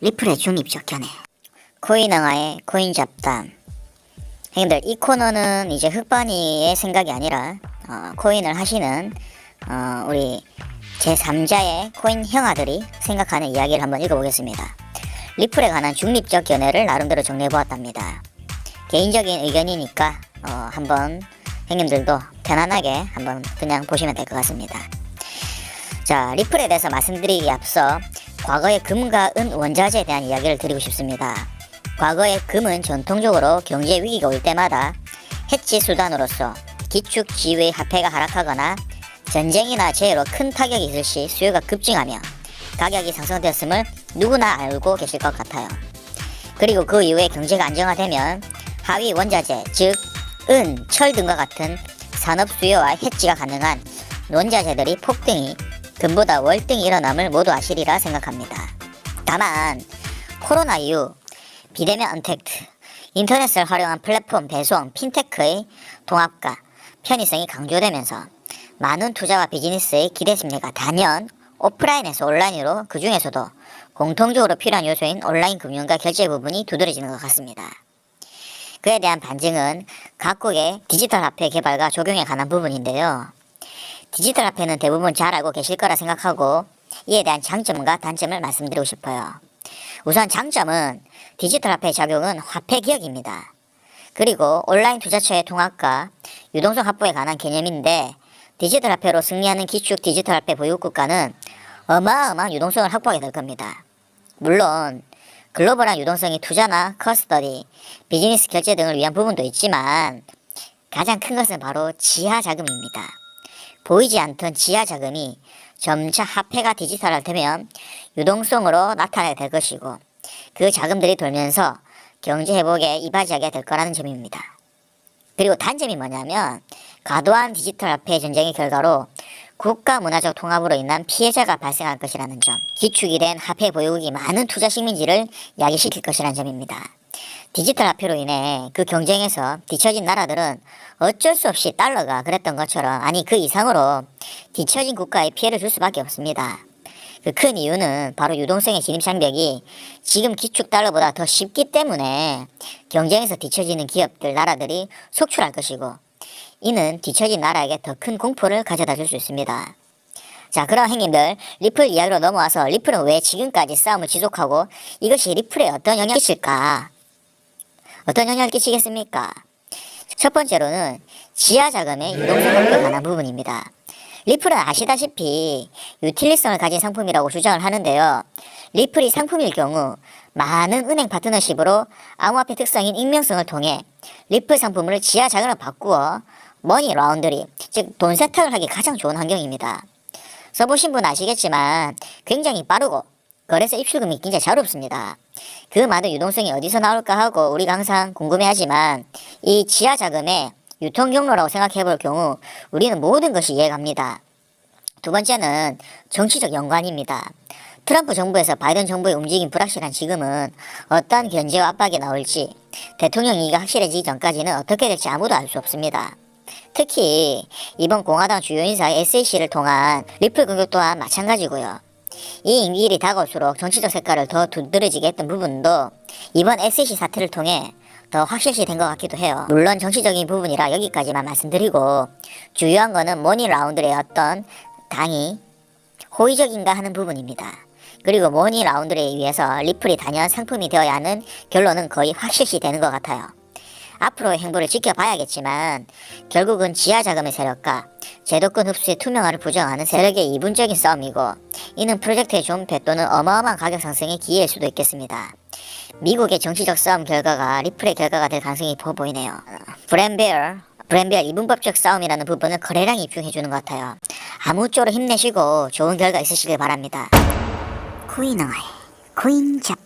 리플의 중립적 견해 코인왕화의 코인 잡담 형님들 이 코너는 이제 흑반이의 생각이 아니라 어, 코인을 하시는 어, 우리 제3자의 코인 형아들이 생각하는 이야기를 한번 읽어보겠습니다. 리플에 관한 중립적 견해를 나름대로 정리해보았답니다. 개인적인 의견이니까 어, 한번 형님들도 편안하게 한번 그냥 보시면 될 것 같습니다. 자, 리플에 대해서 말씀드리기 앞서 과거의 금과 은 원자재에 대한 이야기를 드리고 싶습니다. 과거의 금은 전통적으로 경제 위기가 올 때마다 해치 수단으로서 기축 지위의 화폐가 하락하거나 전쟁이나 재해로 큰 타격이 있을 시 수요가 급증하며 가격이 상승되었음을 누구나 알고 계실 것 같아요. 그리고 그 이후에 경제가 안정화되면 하위 원자재, 즉 은, 철 등과 같은 산업 수요와 해치가 가능한 원자재들이 폭등이 금보다 월등히 일어남을 모두 아시리라 생각합니다. 다만 코로나 이후 비대면 언택트, 인터넷을 활용한 플랫폼 배송, 핀테크의 통합과 편의성이 강조되면서 많은 투자와 비즈니스의 기대 심리가 단연 오프라인에서 온라인으로 그 중에서도 공통적으로 필요한 요소인 온라인 금융과 결제 부분이 두드러지는 것 같습니다. 그에 대한 반증은 각국의 디지털 화폐 개발과 적용에 관한 부분인데요. 디지털 화폐는 대부분 잘 알고 계실 거라 생각하고 이에 대한 장점과 단점을 말씀드리고 싶어요. 우선 장점은 디지털 화폐 작용은 화폐 기억입니다. 그리고 온라인 투자처의 통합과 유동성 확보에 관한 개념인데 디지털 화폐로 승리하는 기축 디지털 화폐 보유 국가는 어마어마한 유동성을 확보하게 될 겁니다. 물론 글로벌한 유동성이 투자나 커스터디, 비즈니스 결제 등을 위한 부분도 있지만 가장 큰 것은 바로 지하 자금입니다. 보이지 않던 지하 자금이 점차 화폐가 디지털화되면 유동성으로 나타나게 될 것이고 그 자금들이 돌면서 경제 회복에 이바지하게 될 거라는 점입니다. 그리고 단점이 뭐냐면 과도한 디지털 화폐 전쟁의 결과로 국가 문화적 통합으로 인한 피해자가 발생할 것이라는 점, 기축이 된 화폐 보유국이 많은 투자 식민지를 야기시킬 것이라는 점입니다. 디지털 화폐로 인해 그 경쟁에서 뒤처진 나라들은 어쩔 수 없이 달러가 그랬던 것처럼 아니 그 이상으로 뒤처진 국가에 피해를 줄 수밖에 없습니다. 그 큰 이유는 바로 유동성의 진입 장벽이 지금 기축 달러보다 더 쉽기 때문에 경쟁에서 뒤처지는 기업들, 나라들이 속출할 것이고 이는 뒤처진 나라에게 더 큰 공포를 가져다 줄 수 있습니다. 자, 그럼 형님들 리플 이야기로 넘어와서 리플은 왜 지금까지 싸움을 지속하고 이것이 리플에 어떤 영향을 끼칠까? 어떤 영향을 끼치겠습니까? 첫 번째로는 지하 자금의 유동성 확보에 관한 부분입니다. 리플은 아시다시피 유틸리성을 가진 상품이라고 주장을 하는데요. 리플이 상품일 경우 많은 은행 파트너십으로 암호화폐 특성인 익명성을 통해 리플 상품을 지하 자금으로 바꾸어 머니 라운드리, 즉 돈 세탁을 하기 가장 좋은 환경입니다. 써보신 분 아시겠지만 굉장히 빠르고 거래소 입출금이 굉장히 자유롭습니다. 그 많은 유동성이 어디서 나올까 하고 우리가 항상 궁금해하지만 이 지하 자금의 유통 경로라고 생각해 볼 경우 우리는 모든 것이 이해갑니다. 두 번째는 정치적 연관입니다. 트럼프 정부에서 바이든 정부의 움직임 불확실한 지금은 어떠한 견제와 압박이 나올지 대통령 이기가 확실해지기 전까지는 어떻게 될지 아무도 알 수 없습니다. 특히 이번 공화당 주요 인사의 SAC를 통한 리플 공격 또한 마찬가지고요. 이 임기일이 다가올수록 정치적 색깔을 더 두드러지게 했던 부분도 이번 SAC 사태를 통해 더 확실시 된 것 같기도 해요. 물론 정치적인 부분이라 여기까지만 말씀드리고 주요한 거는 모니 라운드의 어떤 당이 호의적인가 하는 부분입니다. 그리고 모니 라운드에 의해서 리플이 단연 상품이 되어야 하는 결론은 거의 확실시 되는 것 같아요. 앞으로의 행보를 지켜봐야겠지만 결국은 지하 자금의 세력과 제도권 흡수의 투명화를 부정하는 세력의 이분적인 싸움이고 이는 프로젝트의 존폐 또는 어마어마한 가격 상승의 기회일 수도 있겠습니다. 미국의 정치적 싸움 결과가 리플의 결과가 될 가능성이 커 보이네요. 브랜베어 브랜베어 이분법적 싸움이라는 부분은 거래량이 입증해주는 것 같아요. 아무쪼록 힘내시고 좋은 결과 있으시길 바랍니다. 코인어의 코인 잡